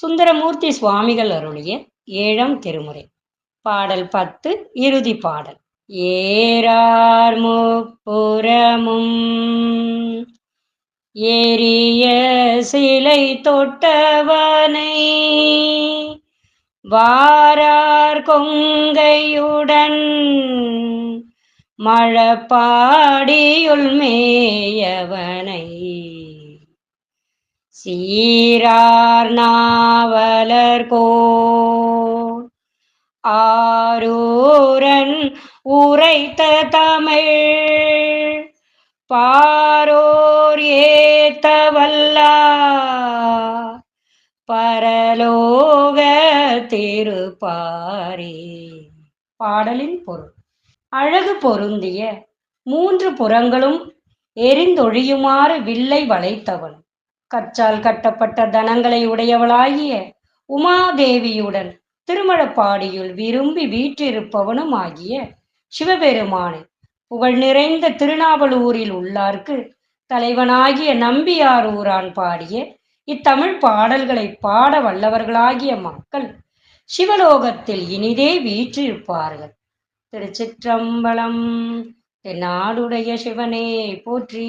சுந்தரமூர்த்தி சுவாமிகள் அருளிய ஏழாம் திருமுறை. பாடல் பத்து இறுதி பாடல். ஏறார் முப்புறமும். ஏறிய சிலை தொட்டவனை. வாரார் கொங்கையுடன். மழப்பாடியுள் மேயவனை. சீரார் நாவலர் கோர் ஆரூரன் உரைத்த தமிழ் பாரோர் ஏத்தவல்லா பரலோக திருப்பாரே. பாடலின் பொருள். அழகு பொருந்திய மூன்று புறங்களும் எரிந்தொழியுமாறு வில்லை வளைத்தவன் கச்சால் கட்டப்பட்ட தனங்களை உடையவளாகிய உமாதேவியுடன் திருமழப்பாடியுள் விரும்பி வீற்றிருப்பவனும் ஆகிய சிவபெருமானை புகழ் நிறைந்த திருநாவலூரில் உள்ளார்க்கு தலைவனாகிய நம்பியார் ஊரான் பாடிய இத்தமிழ் பாடல்களை பாட வல்லவர்களாகிய மக்கள் சிவலோகத்தில் இனிதே வீற்றிருப்பார்கள். திருச்சிற்றம்பலம் தென்னாடுடைய சிவனே போற்றி